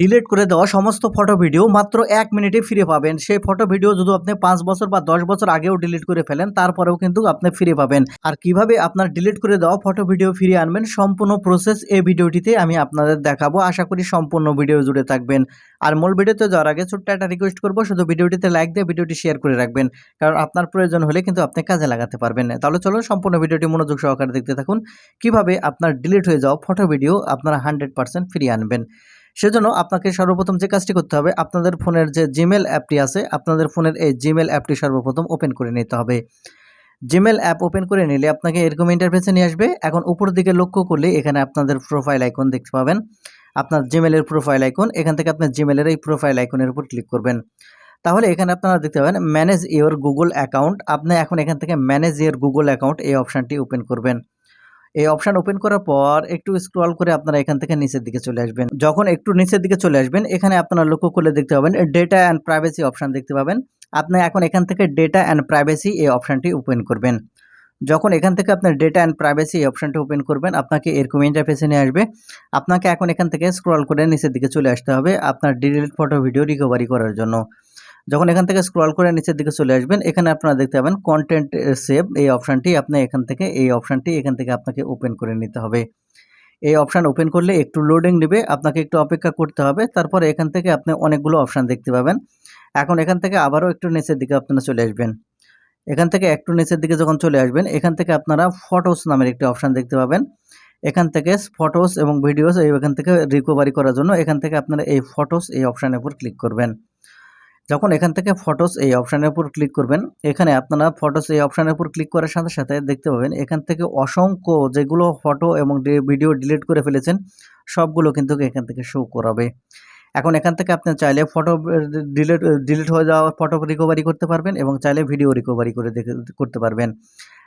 Delete করে দেওয়া সমস্ত ফটো ভিডিও মাত্র এক মিনিটে ফিরে পাবেন। সেই ফটো ভিডিও যদি আপনি পাঁচ বছর বা দশ বছর আগেও ডিলিট করে ফেলেন, তারপরেও কিন্তু আপনি ফিরে পাবেন। আর কীভাবে আপনার ডিলিট করে দেওয়া ফটো ভিডিও ফিরিয়ে আনবেন, সম্পূর্ণ প্রসেস এই ভিডিওটিতে আমি আপনাদের দেখাবো। আশা করি সম্পূর্ণ ভিডিও জুড়ে থাকবেন। আর মূল ভিডিওতে যাওয়ার আগে ছোট্ট একটা রিকোয়েস্ট করব, শুধু ভিডিওটিতে লাইক দিয়ে ভিডিওটি শেয়ার করে রাখবেন। কারণ আপনার প্রয়োজন হলে কিন্তু আপনি কাজে লাগাতে পারবেন তাহলে চলুন সম্পূর্ণ ভিডিওটি মনোযোগ সহকারে দেখতে থাকুন। কীভাবে আপনার ডিলিট হয়ে যাওয়া ফটো ভিডিও আপনারা হান্ড্রেড পার্সেন্ট ফিরিয়ে আনবেন। সেজন্য আপনাকে সর্বপ্রথম যে কাজটি করতে হবে, আপনাদের ফোনের যে জিমেল অ্যাপটি আছে, আপনাদের ফোনের এই জিমেল অ্যাপটি সর্বপ্রথম ওপেন করে নিতে হবে। জিমেল অ্যাপ ওপেন করে নিলে আপনাকে এরকম ইন্টারফেসে নিয়ে আসবে। এখন উপর দিকে লক্ষ্য করলে এখানে আপনাদের প্রোফাইল আইকন দেখতে পাবেন। আপনার জিমেলের প্রোফাইল আইকন এখান থেকে আপনার জিমেলের এই প্রোফাইল আইকনের উপর ক্লিক করবেন। তাহলে এখানে আপনারা দেখতে পাবেন ম্যানেজ ইওর গুগল অ্যাকাউন্ট আপনি এখন এখান থেকে ম্যানেজ ইওর গুগল অ্যাকাউন্ট এই অপশানটি ওপেন করবেন। এই অপশান ওপেন করার পর একটু স্ক্রল করে আপনারা এখান থেকে নিচের দিকে চলে আসবেন। যখন একটু নিচের দিকে চলে আসবেন, এখানে আপনারা লক্ষ্য করলে দেখতে পাবেন ডেটা অ্যান্ড প্রাইভেসি অপশান দেখতে পাবেন। আপনি এখন এখান থেকে ডেটা অ্যান্ড প্রাইভেসি এই অপশানটি ওপেন করবেন। যখন এখান থেকে আপনার ডেটা অ্যান্ড প্রাইভেসি এই অপশানটি ওপেন করবেন, আপনাকে এরকম ইন্টারফেসে নিয়ে আসবে। আপনাকে এখন এখান থেকে স্ক্রল করে নিচের দিকে চলে আসতে হবে আপনার ডিলিট ফটো ভিডিও রিকভারি করার জন্য। যখন এখান থেকে স্ক্রল করে নিচের দিকে চলে আসবেন, এখানে আপনারা দেখতে পাবেন কন্টেন্ট সেভ এই অপশানটি আপনি এখান থেকে, এই অপশানটি এখান থেকে আপনাকে ওপেন করে নিতে হবে। এই অপশান ওপেন করলে একটু লোডিং নেবে, আপনাকে একটু অপেক্ষা করতে হবে, তারপরে এখান থেকে আপনি অনেকগুলো অপশান দেখতে পাবেন। এখন এখান থেকে আবারও একটু নিচের দিকে আপনারা চলে আসবেন। এখান থেকে একটু নিচের দিকে যখন চলে আসবেন, এখান থেকে আপনারা ফটোস নামের একটি অপশান দেখতে পাবেন। এখান থেকে ফটোস এবং ভিডিওস এখান থেকে রিকভারি করার জন্য এখান থেকে আপনারা এই ফটোস এই অপশানের উপর ক্লিক করবেন। যখন এখান থেকে ফটোস এই অপশানের উপর ক্লিক করবেন, এখানে আপনারা ফটোস এই অপশানের উপর ক্লিক করার সাথে সাথে দেখতে পাবেন, এখান থেকে অসংখ্য যেগুলো ফটো এবং ভিডিও ডিলিট করে ফেলেছেন, সবগুলো কিন্তু এখান থেকে শো করাবে। এখন এখান থেকে আপনি চাইলে ফটো ডিলিট ডিলিট হয়ে যাওয়া ফটো রিকভারি করতে পারবেন এবং চাইলে ভিডিও রিকভারি করে করতে পারবেন।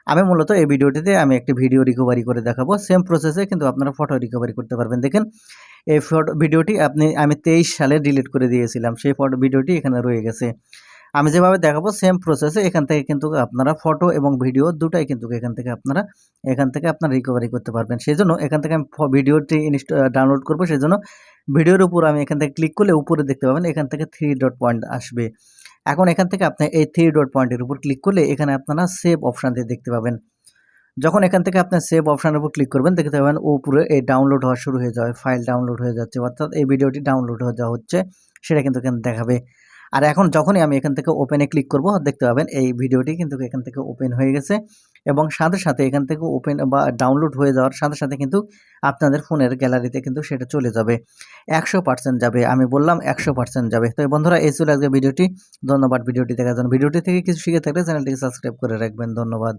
আমি মূলত এই ভিডিওটিতে আমি একটি ভিডিও রিকভারি করে দেখাবো। সেম প্রসেসে কিন্তু আপনারা ফটো রিকভারি করতে পারবেন। দেখেন, এই ফটো ভিডিওটি আপনি, আমি তেইশ সালে ডিলিট করে দিয়েছিলাম। সেই ফটো ভিডিওটি এখানে রয়ে গেছে। আমি যেভাবে দেখাবো সেম প্রসেসে এখান থেকে কিন্তু আপনারা ফটো এবং ভিডিও দুটাই কিন্তু এখান থেকে আপনারা, এখান থেকে আপনারা রিকভারি করতে পারবেন। সেই জন্য এখান থেকে আমি ভিডিওটি ইনস্টা ডাউনলোড করব। সেই জন্য ভিডিওর উপর আমি এখান থেকে ক্লিক করলে উপরে দেখতে পাবেন এখান থেকে থ্রি ডট পয়েন্ট আসবে। এখন এখান থেকে আপনি এই থ্রি ডট পয়েন্টের উপর ক্লিক করলে এখানে আপনারা সেভ অপশান দিয়ে দেখতে পাবেন। যখন এখান থেকে আপনি সেভ অপশানের উপর ক্লিক করবেন, দেখতে পাবেন উপরে এই ডাউনলোড হওয়া শুরু হয়ে যাবে ফাইল ডাউনলোড হয়ে যাচ্ছে, অর্থাৎ এই ভিডিওটি ডাউনলোড হয়ে যাওয়া হচ্ছে, সেটা কিন্তু এখানে দেখাবে। আর এখন যখনই আমি এখান থেকে ওপেনে ক্লিক করব, দেখতে পাবেন এই ভিডিওটি কিন্তু এখান থেকে ওপেন হয়ে গেছে। এবং সাথে সাথে এখান থেকে ওপেন বা ডাউনলোড হয়ে যাওয়ার সাথে সাথে কিন্তু আপনাদের ফোনের গ্যালারিতে কিন্তু সেটা চলে যাবে। একশো পার্সেন্ট যাবে, আমি বললাম একশো পার্সেন্ট যাবে। তো বন্ধুরা, এই চলে আসবে ভিডিওটি ধন্যবাদ ভিডিওটি দেখার জন্য। ভিডিওটি থেকে কিছু শিখে থাকলে চ্যানেলটিকে সাবস্ক্রাইব করে রাখবেন। ধন্যবাদ।